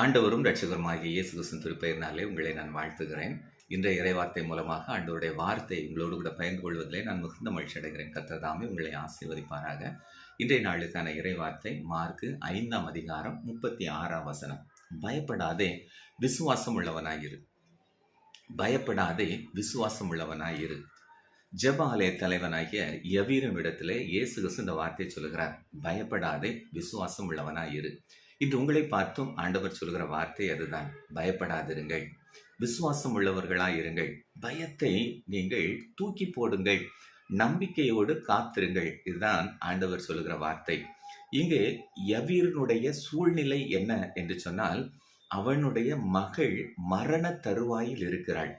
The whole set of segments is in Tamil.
ஆண்டவரும் ரட்சகருமாகிய இயேசு கிருஷ்ணன் திருப்பெயர்னாலே உங்களை நான் வாழ்த்துகிறேன். இன்றைய இறைவார்த்தை மூலமாக ஆண்டவருடைய வார்த்தை உங்களோடு கூட பகிர்ந்து கொள்வதிலே நான் மிகுந்த மகிழ்ச்சி அடைகிறேன். கத்ததாமே உங்களை ஆசீர்வதிப்பாராக. இன்றைய நாளுக்கான இறைவார்த்தை மார்க்கு ஐந்தாம் அதிகாரம் முப்பத்தி ஆறாம் வசனம். பயப்படாதே விசுவாசம் உள்ளவனாயிரு. பயப்படாதே விசுவாசம் உள்ளவனாயிரு. ஜெப ஆலய தலைவனாகிய யவீரன் இடத்திலே இயேசு கிறிஸ்து இந்த வார்த்தையை சொல்கிறார் பயப்படாதே விசுவாசம் உள்ளவனாயிரு. இன்று உங்களை பார்த்தும் ஆண்டவர் சொல்கிற வார்த்தை அதுதான். பயப்படாதிருங்கள். விசுவாசம் உள்ளவர்களாய் இருங்கள். பயத்தை நீங்கள் தூக்கி போடுங்கள். நம்பிக்கையோடு காத்திருங்கள். இதுதான் ஆண்டவர் சொல்லுகிற வார்த்தை. இங்கே எவீரனுடைய சூழ்நிலை என்ன என்று சொன்னால் அவனுடைய மகள் மரண தருவாயில் இருக்கிறாள்.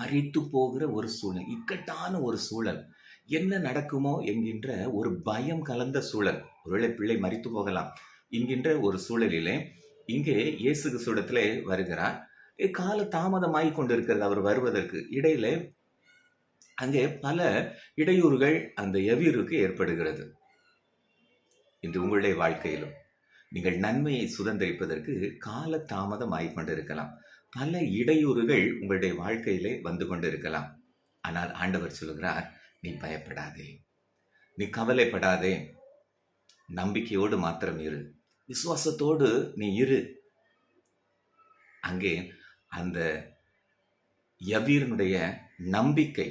மறித்து போகிற ஒரு சூழல் இக்கட்டான ஒரு சூழல். என்ன நடக்குமோ என்கின்ற ஒரு பயம் கலந்த சூழல். ஒருவேளை பிள்ளை மறித்து போகலாம். என்கின்ற ஒரு சூழலிலே இங்கே இயேசு கிறிஸ்துவிடத்திலே வருகிறார். கால தாமதமாகி கொண்டிருக்கிறது அவர் வருவதற்கு. இடையில அங்கே பல இடையூறுகள் அந்த எவீருக்கு ஏற்படுகிறது. இன்று உங்களுடைய வாழ்க்கையிலும் நீங்கள் நன்மையை சுதந்திரிப்பதற்கு கால தாமதம் ஆகிக் கொண்டிருக்கலாம். பல இடையூறுகள் உங்களுடைய வாழ்க்கையிலே வந்து கொண்டிருக்கலாம். ஆனால் ஆண்டவர் சொல்கிறார் நீ பயப்படாதே. நீ கவலைப்படாதே. நம்பிக்கையோடு மாத்திரம் இரு. விசுவாசத்தோடு நீ இரு. அங்கே அந்த யவீரனுடைய நம்பிக்கை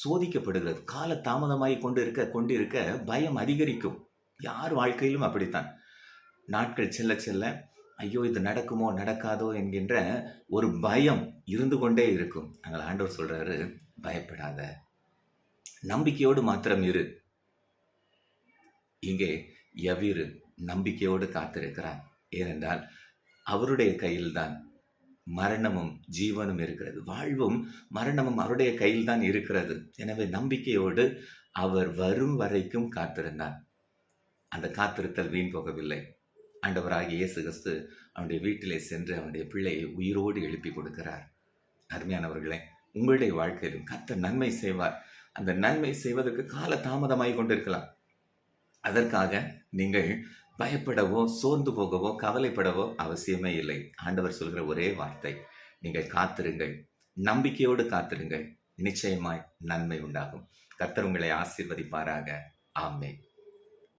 சோதிக்கப்படுகிறது. கால தாமதமாகி கொண்டு இருக்க கொண்டிருக்க பயம் அதிகரிக்கும். யார் வாழ்க்கையிலும் அப்படித்தான். நாட்கள் செல்ல செல்ல ஐயோ இது நடக்குமோ நடக்காதோ என்கின்ற ஒரு பயம் இருந்து கொண்டே இருக்கும். அங்கே ஆண்டவர் சொல்கிறாரு பயப்படாத. நம்பிக்கையோடு மாத்திரம் இரு. இங்கே யவீரு நம்பிக்கையோடு காத்திருக்கிறார். ஏனென்றால் அவருடைய கையில்தான் மரணமும் ஜீவனும் இருக்கிறது. வாழ்வும் மரணமும் அவருடைய கையில் தான் இருக்கிறது. எனவே நம்பிக்கையோடு அவர் வரும் வரைக்கும் காத்திருந்தார். அந்த காத்திருத்தல் வீண் போகவில்லை. ஆண்டவராகிய இயேசு கிறிஸ்து அவனுடைய வீட்டிலே சென்று அவனுடைய பிள்ளையை உயிரோடு எழுப்பி கொடுக்கிறார். அருமையானவர்களே உங்களுடைய வாழ்க்கையிலும் கத்த நன்மை செய்வார். அந்த நன்மை செய்வதற்கு கால தாமதமாகி கொண்டிருக்கலாம். அதற்காக நீங்கள் பயப்படவோ சோர்ந்து போகவோ கவலைப்படவோ அவசியமே இல்லை. ஆண்டவர் சொல்கிற ஒரே வார்த்தை. நீங்கள் காத்திருங்கள். நம்பிக்கையோடு காத்திருங்கள். நிச்சயமாய் நன்மை உண்டாகும். கர்த்தர் உங்களை ஆசீர்வதிப்பாராக. ஆமேன்.